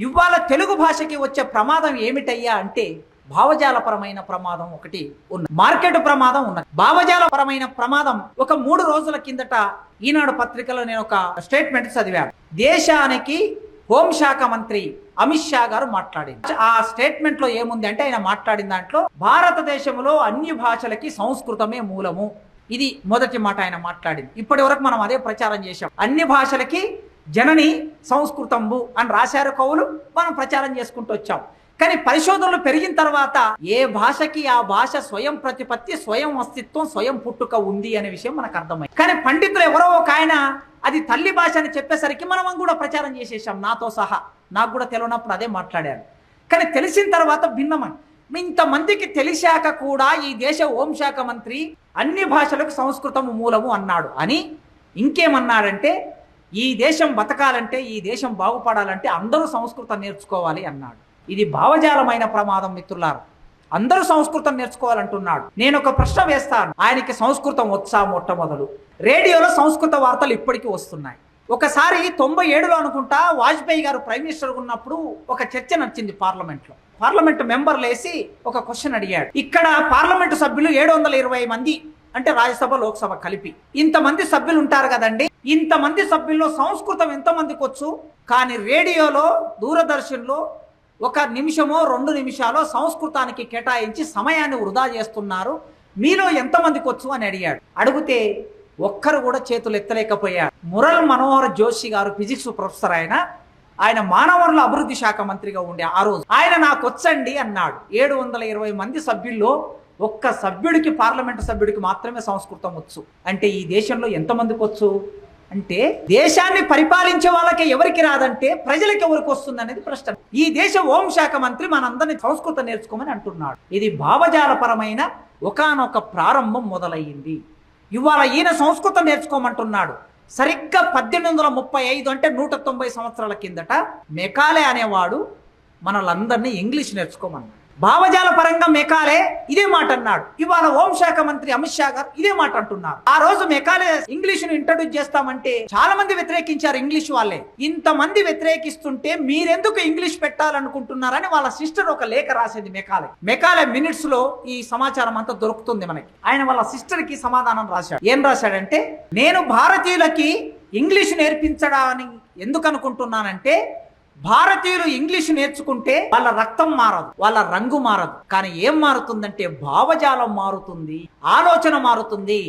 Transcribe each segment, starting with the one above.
ఇవాళ తెలుగు భాషకి వచ్చే ప్రమాదం ఏమిటయ్యా అంటే భావజాలపరమైన ప్రమాదం ఒకటి ఉన్నది. మార్కెట్ ప్రమాదం ఉన్నది. భావజాలపరమైన ప్రమాదం ఒక మూడు రోజుల కిందట ఈనాడు పత్రికలో నేను ఒక స్టేట్మెంట్ చదివాను. దేశానికి హోంశాఖ మంత్రి అమిత్ షా గారు మాట్లాడింది. ఆ స్టేట్మెంట్లో ఏముంది అంటే ఆయన మాట్లాడిన దాంట్లో భారతదేశంలో అన్ని భాషలకి సంస్కృతమే మూలము. ఇది మొదటి మాట ఆయన మాట్లాడింది. ఇప్పటి వరకు మనం అదే ప్రచారం చేశాం. అన్ని భాషలకి జనని సంస్కృతంబు అని రాశారు కవులు. మనం ప్రచారం చేసుకుంటూ వచ్చాం. కానీ పరిశోధనలు పెరిగిన తర్వాత ఏ భాషకి ఆ భాష స్వయం ప్రతిపత్తి స్వయం అస్తిత్వం స్వయం పుట్టుక ఉంది అనే విషయం మనకు అర్థమైంది. కానీ పండితులు ఎవరో ఒక ఆయన అది తల్లి భాష అని చెప్పేసరికి మనం కూడా ప్రచారం చేసేసాం. నాతో సహా. నాకు కూడా తెలియనప్పుడు అదే మాట్లాడారు. కానీ తెలిసిన తర్వాత భిన్నమని ఇంతమందికి తెలిసాక కూడా ఈ దేశ హోంశాఖ మంత్రి అన్ని భాషలకు సంస్కృతము మూలము అన్నాడు అని ఇంకేమన్నాడంటే ఈ దేశం బతకాలంటే ఈ దేశం బాగుపడాలంటే అందరూ సంస్కృతం నేర్చుకోవాలి అన్నాడు. ఇది భావజాలమైన ప్రమాదం మిత్రులారు. అందరూ సంస్కృతం నేర్చుకోవాలంటున్నాడు. నేను ఒక ప్రశ్న వేస్తాను. ఆయనకి సంస్కృతం వచ్చా మొట్టమొదలు? రేడియోలో సంస్కృత వార్తలు ఇప్పటికీ వస్తున్నాయి. ఒకసారి తొంభై ఏడులో అనుకుంటా వాజ్పేయి గారు ప్రైమ్ మినిస్టర్ ఉన్నప్పుడు ఒక చర్చ నచ్చింది పార్లమెంట్లో. పార్లమెంట్ మెంబర్లు వేసి ఒక క్వశ్చన్ అడిగాడు. ఇక్కడ పార్లమెంటు సభ్యులు ఏడు వందల ఇరవై మంది అంటే రాజ్యసభ లోక్సభ కలిపి. ఇంతమంది సభ్యులు ఉంటారు కదండి ఇంతమంది సభ్యుల్లో సంస్కృతం ఎంతమందికి వచ్చు? కానీ రేడియోలో దూరదర్శన్లో ఒక నిమిషమో రెండు నిమిషాలో సంస్కృతానికి కేటాయించి సమయాన్ని వృధా చేస్తున్నారు. మీలో ఎంతమందికి వచ్చు అని అడిగాడు. అడిగితే ఒక్కరు కూడా చేతులు ఎత్తలేకపోయాడు మురల్ మనోహర్ జోషి గారు ఫిజిక్స్ ప్రొఫెసర్ ఆయన. ఆయన మానవ వనరుల అభివృద్ధి శాఖ మంత్రిగా ఉండే ఆ రోజు. ఆయన నాకు వచ్చండి అన్నాడు. ఏడు వందల ఇరవై మంది సభ్యుల్లో ఒక్క సభ్యుడికి పార్లమెంటు సభ్యుడికి మాత్రమే సంస్కృతం వచ్చు. అంటే ఈ దేశంలో ఎంతమందికి వచ్చు? అంటే దేశాన్ని పరిపాలించే వాళ్ళకి ఎవరికి రాదంటే ప్రజలకు ఎవరికి వస్తుంది అనేది ప్రశ్న. ఈ దేశ హోంశాఖ మంత్రి మనందరినీ సంస్కృతం నేర్చుకోమని అంటున్నాడు. ఇది భావజాలపరమైన ఒకానొక ప్రారంభం మొదలయ్యింది. ఇవాళ ఈయన సంస్కృతం నేర్చుకోమంటున్నాడు. సరిగ్గా పద్దెనిమిది వందల ముప్పై ఐదు అంటే నూట తొంభై సంవత్సరాల కిందట మెకాలే అనేవాడు మనలందరినీ ఇంగ్లీష్ నేర్చుకోమన్నాడు. భావజాల పరంగా మెకాలే ఇదే మాట అన్నాడు ఇవాళ హోంశాఖ మంత్రి అమిత్ షా గారు ఇదే మాట అంటున్నారు ఆ రోజు మెకాలే ఇంగ్లీష్ను ఇంట్రడ్యూస్ చేస్తామంటే చాలా మంది వ్యతిరేకించారు ఇంగ్లీష్ వాళ్ళే. ఇంతమంది వ్యతిరేకిస్తుంటే మీరెందుకు ఇంగ్లీష్ పెట్టాలనుకుంటున్నారని వాళ్ళ సిస్టర్ ఒక లేఖ రాసింది మెకాలే. మెకాలే మినిట్స్లో ఈ సమాచారం అంతా దొరుకుతుంది మనకి. ఆయన వాళ్ళ సిస్టర్కి సమాధానం రాశాడు. ఏం రాశాడంటే నేను భారతీయులకి ఇంగ్లీష్ నేర్పించడాన్ని ఎందుకు అనుకుంటున్నానంటే భారతీయులు ఇంగ్లీష్ నేర్చుకుంటే వాళ్ళ రక్తం మారదు వాళ్ళ రంగు మారదు. కానీ ఏం మారుతుందంటే భావజాలం మారుతుంది ఆలోచన మారుతుంది.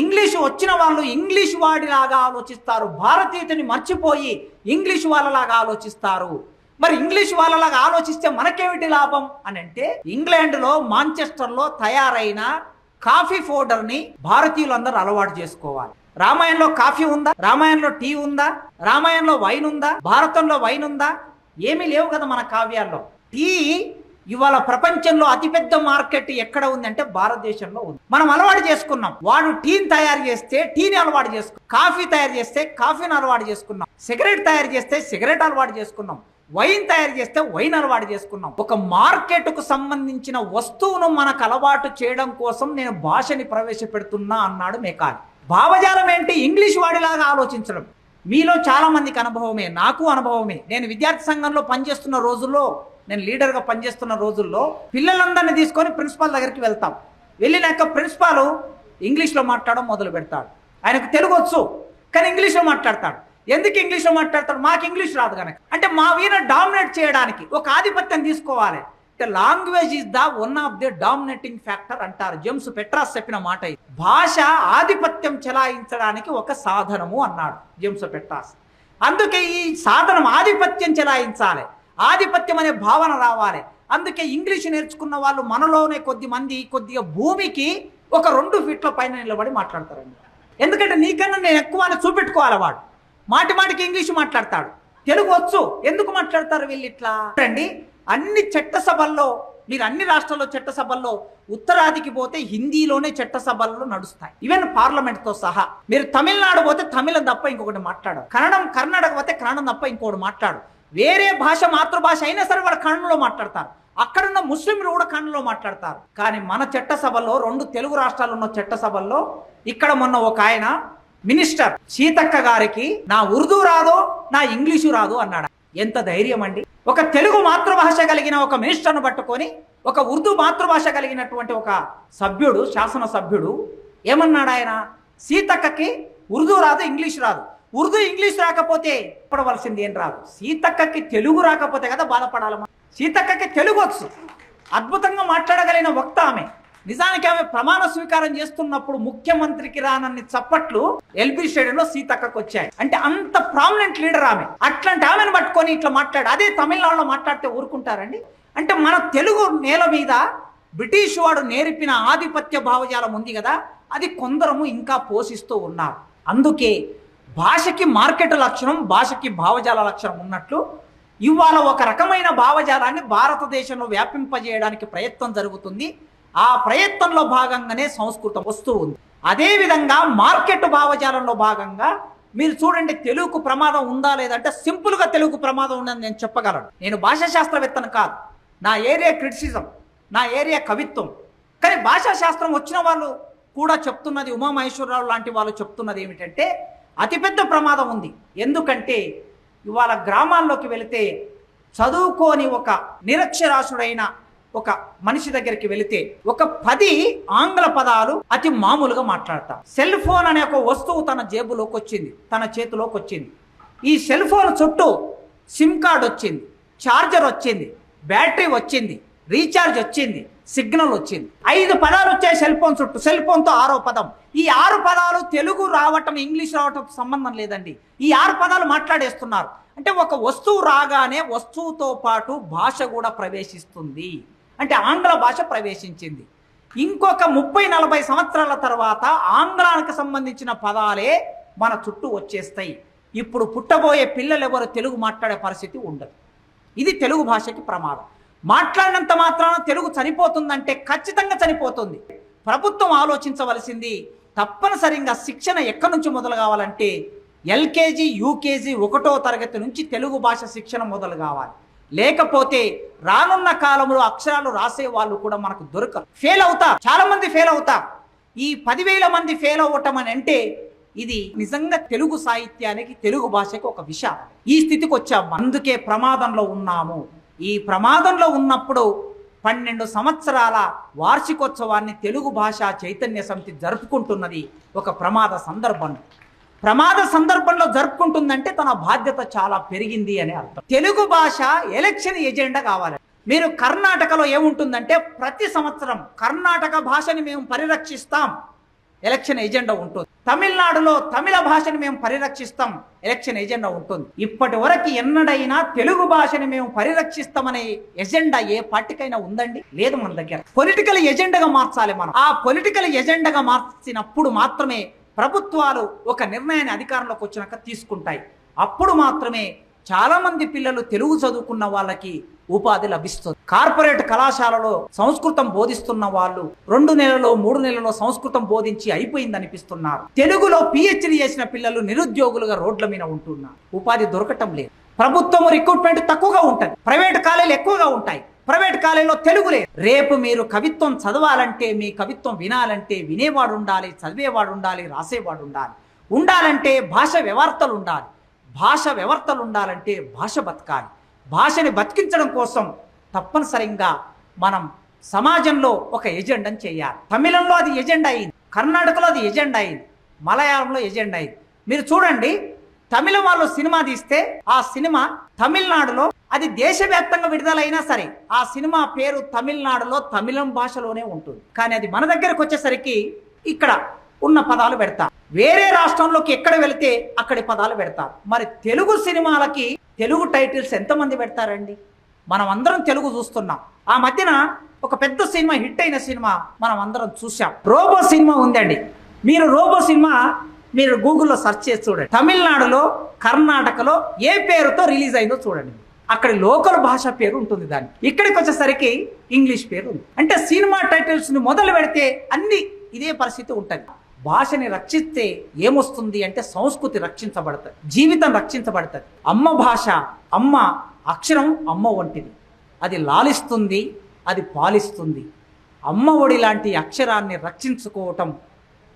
ఇంగ్లీష్ వచ్చిన వాళ్ళు ఇంగ్లీష్ వాడిలాగా ఆలోచిస్తారు భారతీయతని మర్చిపోయి ఇంగ్లీష్ వాళ్ళలాగా ఆలోచిస్తారు. మరి ఇంగ్లీష్ వాళ్ళలాగా ఆలోచిస్తే మనకేమిటి లాభం అని అంటే ఇంగ్లాండ్లో మాంచెస్టర్లో తయారైన కాఫీ పౌడర్ని భారతీయులందరూ అలవాటు చేసుకోవాలి. రామాయణంలో కాఫీ ఉందా? రామాయణంలో టీ ఉందా? రామాయణంలో వైన్ ఉందా? భారతంలో వైన్ ఉందా? ఏమీ లేవు కదా మన కావ్యాల్లో. టీ ఇవాళ ప్రపంచంలో అతిపెద్ద మార్కెట్ ఎక్కడ ఉంది అంటే భారతదేశంలో ఉంది. మనం అలవాటు చేసుకున్నాం. వాడు టీని తయారు చేస్తే టీని అలవాటు చేసుకున్నాం. కాఫీ తయారు చేస్తే కాఫీని అలవాటు చేసుకున్నాం. సిగరెట్ తయారు చేస్తే సిగరెట్ అలవాటు చేసుకున్నాం. వైన్ తయారు చేస్తే వైన్ అలవాటు చేసుకున్నాం. ఒక మార్కెట్కు సంబంధించిన వస్తువును మనకు అలవాటు చేయడం కోసం నేను భాషని ప్రవేశపెడుతున్నా అన్నాడు మేకాలి. భావజాలం ఏంటి? ఇంగ్లీష్ వాడిలాగా ఆలోచించడం. మీలో చాలామందికి అనుభవమే నాకు అనుభవమే. నేను విద్యార్థి సంఘంలో పనిచేస్తున్న రోజుల్లో నేను లీడర్గా పనిచేస్తున్న రోజుల్లో పిల్లలందరినీ తీసుకొని ప్రిన్సిపాల్ దగ్గరికి వెళ్తాం. వెళ్ళినాక ప్రిన్సిపాల్ ఇంగ్లీష్లో మాట్లాడడం మొదలు పెడతాడు. ఆయనకు తెలుగు వచ్చు కానీ ఇంగ్లీష్లో మాట్లాడతాడు. ఎందుకు ఇంగ్లీష్లో మాట్లాడతాడు? మాకు ఇంగ్లీష్ రాదు కనుక అంటే మా వీణ డామినేట్ చేయడానికి ఒక ఆధిపత్యం తీసుకోవాలి. Language is the one of the dominating factor అంటారు. జేమ్స్ పెట్రాస్ చెప్పిన మాట ఇది. భాష ఆధిపత్యం చెలాయించడానికి ఒక సాధనము అన్నాడు జేమ్స్ పెట్రాస్. అందుకే ఈ సాధనం ఆధిపత్యం చెలాయించాలి. ఆధిపత్యం అనే భావన రావాలి. అందుకే ఇంగ్లీష్ నేర్చుకున్న వాళ్ళు మనలోనే కొద్ది మంది కొద్దిగా భూమికి ఒక రెండు ఫీట్ల పైన నిలబడి మాట్లాడతారండి. ఎందుకంటే నీకన్నా నేను ఎక్కువ అని చూపెట్టుకోవాలి వాడు. మాటి మాటికి ఇంగ్లీష్ మాట్లాడతాడు. తెలుగు వచ్చు. ఎందుకు మాట్లాడతారు వీళ్ళు ఇట్లా? అండి అన్ని చట్టసభల్లో మీరు అన్ని రాష్ట్రాల్లో చట్టసభల్లో ఉత్తరాదికి పోతే హిందీలోనే చట్టసభల్లో నడుస్తాయి. ఈవెన్ పార్లమెంట్తో సహా. మీరు తమిళనాడు పోతే తమిళం తప్ప ఇంకొకటి మాట్లాడు కన్నడం కర్ణాటక పోతే కన్నడం తప్ప ఇంకొకటి మాట్లాడు వేరే భాష మాతృభాష అయినా సరే వాళ్ళు కన్నడలో మాట్లాడతారు. అక్కడున్న ముస్లింలు కూడా కన్నడలో మాట్లాడతారు. కానీ మన చట్టసభల్లో రెండు తెలుగు రాష్ట్రాల్లో ఉన్న చట్టసభల్లో ఇక్కడ మొన్న ఒక ఆయన మినిస్టర్ సీతక్క గారికి నా ఉర్దూ రాదు నా ఇంగ్లీషు రాదు అన్నాడు. ఎంత ధైర్యం అండి ఒక తెలుగు మాతృభాష కలిగిన ఒక మినిస్టర్ను పట్టుకొని ఒక ఉర్దూ మాతృభాష కలిగినటువంటి ఒక సభ్యుడు శాసన సభ్యుడు ఏమన్నాడు ఆయన? సీతక్కకి ఉర్దూ రాదు ఇంగ్లీష్ రాదు. ఉర్దూ ఇంగ్లీష్ రాకపోతే పడవలసింది ఏం రాదు? సీతక్కకి తెలుగు రాకపోతే కదా బాధపడాలమ్మా సీతక్కకి తెలుగు వచ్చు. అద్భుతంగా మాట్లాడగలిగిన వక్త ఆమె. నిజానికి ఆమె ప్రమాణ స్వీకారం చేస్తున్నప్పుడు ముఖ్యమంత్రికి రానన్ని చప్పట్లు ఎల్బీ స్టేడియంలో సీతక్కకు వచ్చాయి. అంటే అంత ప్రామినెంట్ లీడర్ ఆమె. అట్లాంటి ఆమెను పట్టుకొని ఇట్లా మాట్లాడు అదే తమిళనాడులో మాట్లాడితే ఊరుకుంటారండి? అంటే మన తెలుగు నేల మీద బ్రిటిష్ వాడు నేర్పిన ఆధిపత్య భావజాలం ఉంది కదా అది కొందరము ఇంకా పోషిస్తూ ఉన్నారు. అందుకే భాషకి మార్కెట్ లక్షణం భాషకి భావజాల లక్షణం ఉన్నట్లు ఇవాళ ఒక రకమైన భావజాలాన్ని భారతదేశంలో వ్యాపింపజేయడానికి ప్రయత్నం జరుగుతుంది. ఆ ప్రయత్నంలో భాగంగానే సంస్కృతం వస్తూ ఉంది. అదేవిధంగా మార్కెట్ భావజాలంలో భాగంగా మీరు చూడండి తెలుగుకు ప్రమాదం ఉందా లేదంటే సింపుల్గా తెలుగు ప్రమాదం ఉందని నేను చెప్పగలను. నేను భాషా శాస్త్రవేత్తను కాదు. నా ఏరియా క్రిటిసిజం నా ఏరియా కవిత్వం. కానీ భాషా శాస్త్రం వచ్చిన వాళ్ళు కూడా చెప్తున్నది ఉమామహేశ్వరరావు లాంటి వాళ్ళు చెప్తున్నది ఏమిటంటే అతిపెద్ద ప్రమాదం ఉంది. ఎందుకంటే ఇవాళ గ్రామాల్లోకి వెళితే చదువుకోని ఒక నిరక్షరాసుడైన ఒక మనిషి దగ్గరికి వెళితే ఒక పది ఆంగ్ల పదాలు అతి మామూలుగా మాట్లాడతాం. సెల్ ఫోన్ అనే ఒక వస్తువు తన జేబులోకి వచ్చింది తన చేతిలోకి వచ్చింది ఈ సెల్ ఫోన్ చుట్టూ సిమ్ కార్డ్ వచ్చింది ఛార్జర్ వచ్చింది బ్యాటరీ వచ్చింది రీఛార్జ్ వచ్చింది సిగ్నల్ వచ్చింది. ఐదు పదాలు వచ్చాయి సెల్ ఫోన్ చుట్టూ. సెల్ ఫోన్తో ఆరో పదం. ఈ ఆరు పదాలు తెలుగు రావటం ఇంగ్లీష్ రావటం సంబంధం లేదండి. ఈ ఆరు పదాలు మాట్లాడేస్తున్నారు. అంటే ఒక వస్తువు రాగానే వస్తువుతో పాటు భాష కూడా ప్రవేశిస్తుంది. అంటే ఆంగ్ల భాష ప్రవేశించింది. ఇంకొక ముప్పై నలభై సంవత్సరాల తర్వాత ఆంగ్లానికి సంబంధించిన పదాలే మన చుట్టూ వచ్చేస్తాయి. ఇప్పుడు పుట్టబోయే పిల్లలు ఎవరు తెలుగు మాట్లాడే పరిస్థితి ఉండదు. ఇది తెలుగు భాషకి ప్రమాదం. మాట్లాడినంత మాత్రాన తెలుగు చనిపోతుందంటే ఖచ్చితంగా చనిపోతుంది. ప్రభుత్వం ఆలోచించవలసింది తప్పనిసరిగా శిక్షణ ఎక్కడి నుంచి మొదలు కావాలంటే ఎల్కేజీ యూకేజీ ఒకటో తరగతి నుంచి తెలుగు భాష శిక్షణ మొదలు కావాలి. లేకపోతే రానున్న కాలంలో అక్షరాలు రాసే వాళ్ళు కూడా మనకు దొరకరు. ఫెయిల్ అవుతా. చాలా మంది ఫెయిల్ అవుతా. ఈ పదివేల మంది ఫెయిల్ అవ్వటం అని అంటే ఇది నిజంగా తెలుగు సాహిత్యానికి తెలుగు భాషకు ఒక విషయం ఈ స్థితికి వచ్చాము అందుకే ప్రమాదంలో ఉన్నాము. ఈ ప్రమాదంలో ఉన్నప్పుడు పన్నెండు సంవత్సరాల వార్షికోత్సవాన్ని తెలుగు భాష చైతన్య సమితి జరుపుకుంటున్నది ఒక ప్రమాద సందర్భం. ప్రమాద సందర్భంలో జరుపుకుంటుందంటే తన బాధ్యత చాలా పెరిగింది అని అర్థం. తెలుగు భాష ఎలక్షన్ ఎజెండా కావాలి. మీరు కర్ణాటకలో ఏముంటుందంటే ప్రతి సంవత్సరం కర్ణాటక భాషని మేము పరిరక్షిస్తాం. ఎలక్షన్ ఎజెండా ఉంటుంది. తమిళనాడులో తమిళ భాషని మేము పరిరక్షిస్తాం. ఎలక్షన్ ఎజెండా ఉంటుంది. ఇప్పటి వరకు ఎన్నడైనా తెలుగు భాషని మేము పరిరక్షిస్తామనే ఎజెండా ఏ పార్టీకైనా ఉందండి? లేదు మన దగ్గర. పొలిటికల్ ఎజెండాగా మార్చాలి మనం. ఆ పొలిటికల్ ఎజెండాగా మార్చినప్పుడు మాత్రమే ప్రభుత్వాలు ఒక నిర్ణయాన్ని అధికారంలోకి వచ్చినాక తీసుకుంటాయి. అప్పుడు మాత్రమే చాలామంది పిల్లలు తెలుగు చదువుకున్న వాళ్ళకి ఉపాధి లభిస్తుంది. కార్పొరేట్ కళాశాలలో సంస్కృతం బోధిస్తున్న వాళ్ళు రెండు నెలలో మూడు నెలలో సంస్కృతం బోధించి అయిపోయింది అనిపిస్తున్నారు తెలుగులో పిహెచ్డి చేసిన పిల్లలు నిరుద్యోగులుగా రోడ్ల మీద ఉంటున్నారు. ఉపాధి దొరకటం లేదు. ప్రభుత్వం రిక్రూట్మెంట్ తక్కువగా ఉంటుంది. ప్రైవేట్ కాలేజీలు ఎక్కువగా ఉంటాయి. ప్రైవేట్ కాలేజీలో తెలుగు లేదు. రేపు మీరు కవిత్వం చదవాలంటే మీ కవిత్వం వినాలంటే వినేవాడు ఉండాలి చదివేవాడు ఉండాలి రాసేవాడు ఉండాలి. ఉండాలంటే భాష వ్యవర్తలు ఉండాలి. భాష వ్యవర్తలు ఉండాలంటే భాష బతకాలి. భాషని బతికించడం కోసం తప్పనిసరిగా మనం సమాజంలో ఒక ఎజెండాని చేయాలి. తమిళంలో అది ఎజెండా అయింది. కర్ణాటకలో అది ఎజెండా అయింది. మలయాళంలో ఎజెండా అయింది. మీరు చూడండి తమిళ వాళ్ళు సినిమా తీస్తే ఆ సినిమా తమిళనాడులో అది దేశవ్యాప్తంగా విడుదలైనా సరే ఆ సినిమా పేరు తమిళనాడులో తమిళం భాషలోనే ఉంటుంది. కానీ అది మన దగ్గరకు వచ్చేసరికి ఇక్కడ ఉన్న పదాలు పెడతా. వేరే రాష్ట్రంలోకి ఎక్కడ వెళితే అక్కడి పదాలు పెడతారు మరి తెలుగు సినిమాలకి తెలుగు టైటిల్స్ ఎంతమంది పెడతారండి? మనం అందరం తెలుగు చూస్తున్నాం. ఆ మధ్యన ఒక పెద్ద సినిమా హిట్ అయిన సినిమా మనం అందరం చూసాం రోబో సినిమా ఉందండి. మీరు రోబో సినిమా మీరు గూగుల్లో సెర్చ్ చేసి చూడండి. తమిళనాడులో కర్ణాటకలో ఏ పేరుతో రిలీజ్ అయిందో చూడండి. అక్కడ లోకల్ భాష పేరు ఉంటుంది దాన్ని ఇక్కడికి వచ్చేసరికి ఇంగ్లీష్ పేరు ఉంది. అంటే సినిమా టైటిల్స్ని మొదలు పెడితే అన్ని ఇదే పరిస్థితి ఉంటుంది. భాషని రక్షిస్తే ఏమొస్తుంది అంటే సంస్కృతి రక్షించబడుతుంది. జీవితం రక్షించబడుతుంది. అమ్మ భాష అమ్మ అక్షరం అమ్మ వంటిది. అది లాలిస్తుంది అది పాలిస్తుంది. అమ్మ ఒడి లాంటి అక్షరాన్ని రక్షించుకోవటం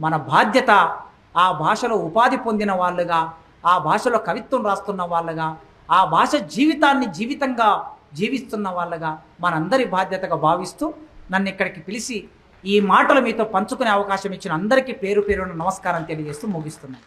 మన బాధ్యత ఆ భాషలో ఉపాధి పొందిన వాళ్ళుగా ఆ భాషలో కవిత్వం రాస్తున్న వాళ్ళుగా ఆ భాష జీవితాన్ని జీవితంగా జీవిస్తున్న వాళ్ళగా మనందరి బాధ్యతగా భావిస్తూ నన్ను ఇక్కడికి పిలిచి ఈ మాటలు మీతో పంచుకునే అవకాశం ఇచ్చిన అందరికీ పేరు పేరున నమస్కారం తెలియజేస్తూ ముగిస్తున్నాను.